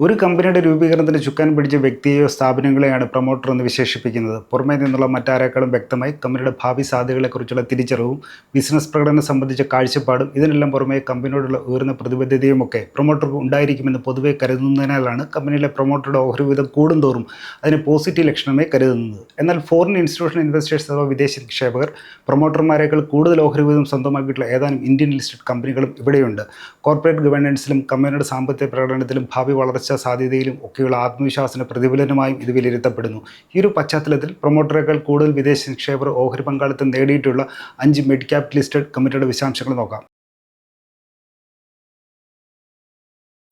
ഒരു കമ്പനിയുടെ രൂപീകരണത്തിന് ചുക്കാൻ പിടിച്ച വ്യക്തിയെയോ സ്ഥാപനങ്ങളെയാണ് പ്രൊമോട്ടർ എന്ന് വിശേഷിപ്പിക്കുന്നത്. പുറമേ നിന്നുള്ള മറ്റാരേക്കാളും വ്യക്തമായി കമ്പനിയുടെ ഭാവി സാധ്യതകളെക്കുറിച്ചുള്ള തിരിച്ചറിവും ബിസിനസ് പ്രകടനം സംബന്ധിച്ച കാഴ്ചപ്പാടും ഇതിനെല്ലാം പുറമെ കമ്പനിയോടുള്ള ഉയർന്ന പ്രതിബദ്ധതയുമൊക്കെ പ്രൊമോട്ടർക്ക് ഉണ്ടായിരിക്കുമെന്ന് പൊതുവെ കരുതുന്നതിനാലാണ് കമ്പനിയിലെ പ്രൊമോട്ടറുടെ ഓഹരി വിധം കൂടുന്തോറും അതിന് പോസിറ്റീവ് ലക്ഷണമായി കരുതുന്നത്. എന്നാൽ ഫോറിൻ ഇൻസ്റ്റിറ്റ്യൂഷൻ ഇൻവെസ്റ്റേഴ്സ് അഥവാ വിദേശ നിക്ഷേപകർ പ്രൊമോട്ടർമാരേക്കാൾ കൂടുതൽ ഓഹരി വിധം സ്വന്തമാക്കിയിട്ടുള്ള ഏതാനും ഇന്ത്യൻ ലിസ്റ്റഡ് കമ്പനികളും ഇവിടെയുണ്ട്. കോർപ്പറേറ്റ് ഗവേണൻസിലും കമ്പനിയുടെ സാമ്പത്തിക പ്രകടനത്തിലും ഭാവി വളർച്ചാ സാധ്യതയിലും ഒക്കെയുള്ള ആത്മവിശ്വാസത്തിന് പ്രതിഫലനമായും ഇത് വിലയിരുത്തപ്പെടുന്നു. ഈ ഒരു പശ്ചാത്തലത്തിൽ പ്രൊമോട്ടറേക്കാൾ കൂടുതൽ വിദേശ നിക്ഷേപർ ഓഹരി പങ്കാളിത്തം നേടിയിട്ടുള്ള അഞ്ച് മിഡ് ലിസ്റ്റഡ് കമ്പനിയുടെ വിശദാംശങ്ങൾ നോക്കാം.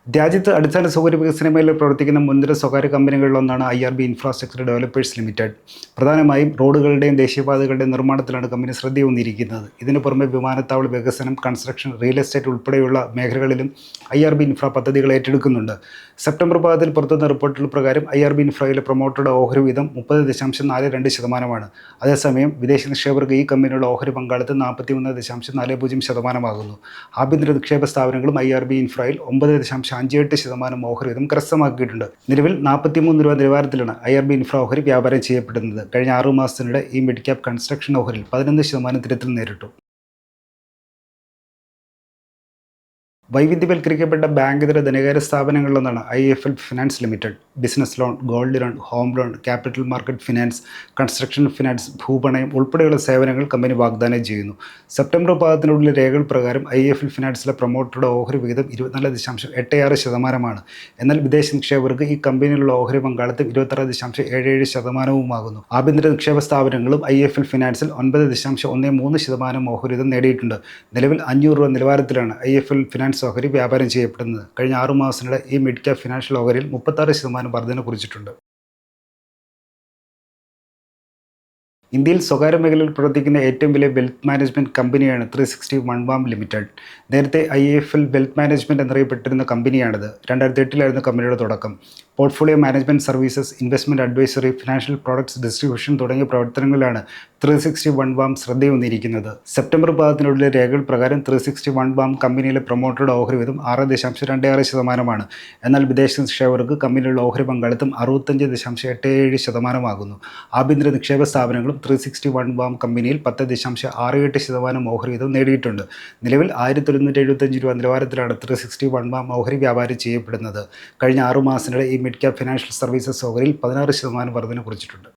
രാജ്യത്ത് അടിസ്ഥാന സൗകര്യ വികസന മേഖലയിൽ പ്രവർത്തിക്കുന്ന മുൻനിര സ്വകാര്യ കമ്പനികളിലൊന്നാണ് I R B infrastructure developers limited പ്രധാനമായും റോഡുകളുടെയും ദേശീയപാതകളുടെയും നിർമ്മാണത്തിലാണ് കമ്പനി ശ്രദ്ധയൂന്നിരിക്കുന്നത് ഇതിനു പുറമെ വിമാനത്താവള വികസനം കൺസ്ട്രക്ഷൻ റിയൽ എസ്റ്റേറ്റ് ഉൾപ്പെടെയുള്ള മേഖലകളിലും ഐ ആർ ബി ഇൻഫ്ര പദ്ധതികൾ ഏറ്റെടുക്കുന്നുണ്ട്. സെപ്റ്റംബർ പാദത്തിൽ പുറത്തുവന്ന റിപ്പോർട്ടുകൾ പ്രകാരം ഐ ആർ ബി ഇൻഫ്രയിലെ പ്രൊമോട്ടറുടെ ഓഹരി വീതം മുപ്പത് ദശാംശം നാല് രണ്ട് ശതമാനമാണ്. അതേസമയം വിദേശ നിക്ഷേപകർക്ക് ഈ കമ്പനിയുടെ ഓഹരി പങ്കാളിത്തം നാൽപ്പത്തിമൂന്ന് ദശാംശം നാല് പൂജ്യം ശതമാനമാകുന്നു. ആഭ്യന്തര നിക്ഷേപ സ്ഥാപനങ്ങളും ഐ ആർ ബി ഇൻഫ്രയിൽ ഒമ്പത് ദശാംശം അഞ്ച് എട്ട് ശതമാനം ഓഹരി വീതം കരസ്ഥമാക്കിയിട്ടുണ്ട്. നിലവിൽ നാൽപ്പത്തിമൂന്ന് രൂപ നിലവാരത്തിലാണ് ഐ ആർ ബി ഇൻഫ്ര ഓഹരി വ്യാപാരം ചെയ്യപ്പെടുന്നത്. കഴിഞ്ഞ ആറു മാസത്തിനിടെ ഈ മിഡ് ക്യാപ് കൺസ്ട്രക്ഷൻ ഓഹരിൽ പതിനൊന്ന് ശതമാനം തിരുത്തൽ നേരിട്ടു. വൈവിധ്യവൽക്കരിക്കപ്പെട്ട ബാങ്കിതര ധനകാര്യ സ്ഥാപനങ്ങളിലൊന്നാണ് I F L finance limited. Business loan gold loan home loan capital market finance construction finance ഭൂപണയം ഉൾപ്പെടെയുള്ള സേവനങ്ങൾ കമ്പനി വാഗ്ദാനം ചെയ്യുന്നു. സെപ്റ്റംബർ പാദത്തിനുള്ളിലെ രേഖകൾ പ്രകാരം ഐ എഫ് എൽ ഫിനാൻസിലെ പ്രൊമോട്ടറുടെ ഓഹരി വിഹിതം ഇരുപത്തിനാല് ദശാംശം എട്ട് ആറ് ശതമാനമാണ്. എന്നാൽ വിദേശ നിക്ഷേപകർക്ക് ഈ കമ്പനിയിലുള്ള ഓഹരി പങ്കാളിത്തം ഇരുപത്താറ് ദശാംശം ഏഴ് ഏഴ് ശതമാനവുമാകുന്നു. ആഭ്യന്തര നിക്ഷേപ സ്ഥാപനങ്ങളും ഐ എഫ് എൽ ഫിനാൻസിൽ ഒൻപത് ദശാംശം ഒന്ന് മൂന്ന് ശതമാനം ഓഹരിതം നേടിയിട്ടുണ്ട്. നിലവിൽ അഞ്ഞൂറ് രൂപ നിലവാരത്തിലാണ് ഐ എഫ് എൽ ഫിനാൻസ് ഓഹരി വ്യാപാരം ചെയ്യപ്പെടുന്നത്. കഴിഞ്ഞ ആറു മാസത്തിനിടെ ഈ മിഡ് ക്യാപ് ഫിനാൻഷ്യൽ ഓഹരിയിൽ മുപ്പത്താറ് ശതമാനം വർധന കുറിച്ചിട്ടുണ്ട്. ഇന്ത്യയിൽ സ്വകാര്യ മേഖലയിൽ പ്രവർത്തിക്കുന്ന ഏറ്റവും വലിയ വെൽത്ത് മാനേജ്മെന്റ് കമ്പനിയാണ് ത്രീ സിക്സ്റ്റി വൺ വാം ലിമിറ്റഡ് നേരത്തെ I F L wealth management എന്നറിയപ്പെട്ടിരുന്ന കമ്പനിയാണിത് രണ്ടായിരത്തി എട്ടിലായിരുന്നു കമ്പനിയുടെ തുടക്കം. Portfolio management services investment advisory financial products distribution തുടങ്ങിയ പ്രവർത്തനങ്ങളിലാണ് ത്രീ സിക്സ്റ്റി വൺ ബാം ശ്രദ്ധയൊന്നിരിക്കുന്നത് സെപ്റ്റംബർ പാദത്തിനുള്ളിലെ രേഖകൾ പ്രകാരം ത്രീ സിക്സ്റ്റി വൺ ബാം കമ്പനിയിലെ പ്രൊമോട്ടറുടെ ഓഹരി വിധം ആറ് ദശാംശം രണ്ട് ആറ് ശതമാനമാണ്. എന്നാൽ വിദേശ നിക്ഷേപകർക്ക് കമ്പനിയിലുള്ള ഓഹരി പങ്കാളിത്തം അറുപത്തഞ്ച് ദശാംശം എട്ട് ഏഴ് ശതമാനമാകുന്നു. ആഭ്യന്തര നിക്ഷേപ സ്ഥാപനങ്ങളും ത്രീ സിക്സ്റ്റി വൺ ബാം കമ്പനിയിൽ പത്ത് ദശാംശം ആറ് എട്ട് ശതമാനം ഓഹരി വിധം നേടിയിട്ടുണ്ട്. നിലവിൽ ആയിരത്തി ഒരുന്നൂറ്റി എഴുപത്തഞ്ച് രൂപ നിലവാരത്തിലാണ് ത്രീ സിക്സ്റ്റി വൺ ബാം ഓഹരി വ്യാപാരം ചെയ്യപ്പെടുന്നത്. കഴിഞ്ഞ ആറു മാസത്തിനിടെ ഈ മിഡ് ക്യാപ് ഫിനാൻഷ്യൽ സർവീസസ് ഓഹരിയിൽ പതിനാറ് ശതമാനം വർധന കുറിച്ചിട്ടുണ്ട്.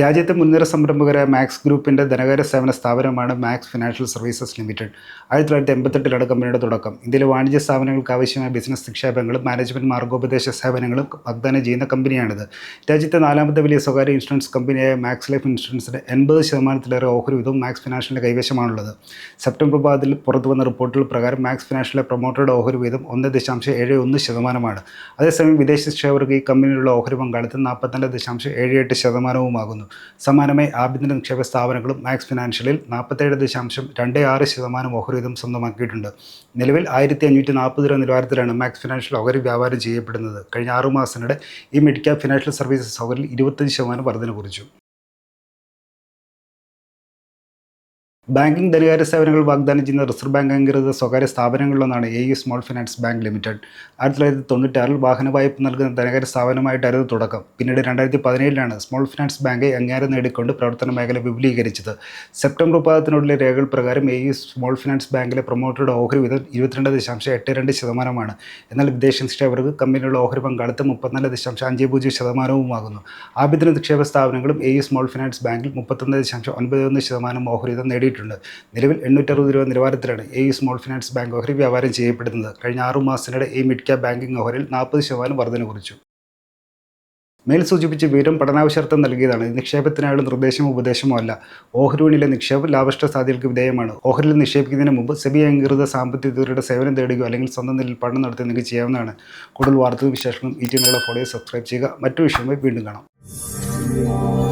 രാജ്യത്തെ മുൻനിര സംരംഭകരായ മാക്സ് ഗ്രൂപ്പിന്റെ ധനകാര്യ സേവന സ്ഥാപനമാണ് മാക്സ് ഫിനാൻഷ്യൽ സർവീസസ് ലിമിറ്റഡ്. ആയിരത്തി തൊള്ളായിരത്തി എൺപത്തെട്ടിലാണ് കമ്പനിയുടെ തുടക്കം. ഇന്ത്യയിലെ വാണിജ്യ സ്ഥാപനങ്ങൾക്ക് ആവശ്യമായ ബിസിനസ് നിക്ഷേപങ്ങളും മാനേജ്മെന്റ് മാർഗോപദേശ സേവനങ്ങളും വാഗ്ദാനം ചെയ്യുന്ന കമ്പനിയാണിത്. രാജ്യത്തെ നാലാമത്തെ വലിയ സ്വകാര്യ ഇൻഷുറൻസ് കമ്പനിയായ മാക്സ് ലൈഫ് ഇൻഷുറൻസിന്റെ എൺപത് ശതമാനത്തിലേറെ ഓഹരി വിധവും മാക്സ് ഫിനാൻഷ്യലിന്റെ കൈവശമാണുള്ളത്. സെപ്റ്റംബർ പാതിൽ പുറത്തു വന്ന റിപ്പോർട്ടുകൾ പ്രകാരം മാക്സ് ഫിനാൻഷ്യലിലെ പ്രൊമോട്ടറുടെ ഓഹരി വീതം ഒന്ന് ദശാംശം ഏഴ് ഒന്ന് ശതമാനമാണ്. അതേസമയം വിദേശ നിക്ഷേപകർക്ക് ഈ കമ്പനിയിലുള്ള ഓഹരി പങ്കാളിത്തം നാൽപ്പത്തിരണ്ട് ദശാംശം ഏഴ് എട്ട് ശതമാനവുമാകുന്നു. സമാനമായി ആഭ്യന്തര നിക്ഷേപ സ്ഥാപനങ്ങളും മാക്സ് ഫിനാൻഷ്യലിൽ നാൽപ്പത്തേഴ് ദശാംശം രണ്ട് ആറ് ശതമാനം ഓഹരി വീതം സ്വന്തമാക്കിയിട്ടുണ്ട്. നിലവിൽ ആയിരത്തി അഞ്ഞൂറ്റി നാൽപ്പത് രൂപ നിലവാരത്തിലാണ് മാക്സ് ഫിനാൻഷ്യൽ ഓഹരി വ്യാപാരം ചെയ്യപ്പെടുന്നത്. കഴിഞ്ഞ ആറു മാസത്തിനിടെ ഈ മിഡ് ഫിനാൻഷ്യൽ സർവീസസ് ഓഹരിൽ ഇരുപത്തഞ്ച് ശതമാനം വർധന കുറിച്ചു. ബാങ്കിംഗ് ധനകാര്യ സേവനങ്ങൾ വാഗ്ദാനം ചെയ്യുന്ന റിസർവ് ബാങ്ക് അംഗീകൃത സ്വകാര്യ സ്ഥാപനങ്ങളിലൊന്നാണ് A U small finance bank limited ആയിരത്തി തൊള്ളായിരത്തി തൊണ്ണൂറ്റാറിൽ വാഹന വായ്പ നൽകുന്ന ധനകാര്യ സ്ഥാപനമായിട്ടായിരുന്നു തുടക്കം. പിന്നീട് രണ്ടായിരത്തി പതിനേഴിലാണ് സ്മോൾ ഫിനാൻസ് ബാങ്ക് അംഗീകാരം നേടിക്കൊണ്ട് പ്രവർത്തന മേഖല വിപുലീകരിച്ചത്. സെപ്റ്റംബർ പാദത്തിനുള്ളിലെ രേഖകൾ പ്രകാരം എ യു സ്മോൾ ഫിനാൻസ് ബാങ്കിലെ പ്രൊമോട്ടറുടെ ഓഹരി വിധം ഇരുപത്തിരണ്ട് ദശാംശം എട്ട് രണ്ട് ശതമാനമാണ്. എന്നാൽ വിദേശ നിക്ഷേപകർക്ക് കമ്പനിയുടെ ഓഹരി പങ്കാളിത്തം മുപ്പത്തിനാല് ദശാംശം അഞ്ച് പൂജ്യം ശതമാനവുമാകുന്നു. ആഭ്യന്തര നിക്ഷേപ സ്ഥാപനങ്ങളും എ യു സ്മോൾ ഫിനാൻസ് ബാങ്കിൽ മുപ്പത്തൊന്ന് ദശാംശം ഒൻപത് ഒന്ന് ശതമാനം ഓഹരി വിധം നേടിയിട്ടുണ്ട്. നിലവിൽ എണ്ണൂറ്ററുപത് രൂപ നിലവാരത്തിലാണ് എ സ്മോൾ ഫിനാൻസ് ബാങ്ക് ഓഹരി വ്യാപാരം ചെയ്യപ്പെടുന്നത്. കഴിഞ്ഞ ആറു മാസത്തിനിടെ ഈ മിഡ് ക്യാപ് ബാങ്കിംഗ് ഓഹരിയിൽ നാൽപ്പത് ശതമാനം വർധന കുറിച്ചു. മേൽ സൂചിപ്പിച്ച വിവരം പഠനാവശ്യർത്ഥം നൽകിയതാണ്. നിക്ഷേപത്തിനായുള്ള നിർദ്ദേശമോ ഉപദേശമോ അല്ല. ഓഹരി വിപണിയിലെ നിക്ഷേപം ലാഭഷ്ട സാധ്യതകൾക്ക് വിധേയമാണ്. ഓഹരിയിൽ നിക്ഷേപിക്കുന്നതിന് മുമ്പ് സെബി അംഗീകൃത സാമ്പത്തിക വിദഗ്ധരുടെ സേവനം തേടുകയോ അല്ലെങ്കിൽ സ്വന്തം നിലയിൽ പഠനം നടത്തി നിങ്ങൾക്ക് ചെയ്യാവുന്നതാണ്. കൂടുതൽ വാർത്തകളും വിശേഷങ്ങളും ഈ ചാനലുകളെ ഫോളോ സബ്സ്ക്രൈബ് ചെയ്യുക. മറ്റു വിഷയമായി വീണ്ടും കാണാം.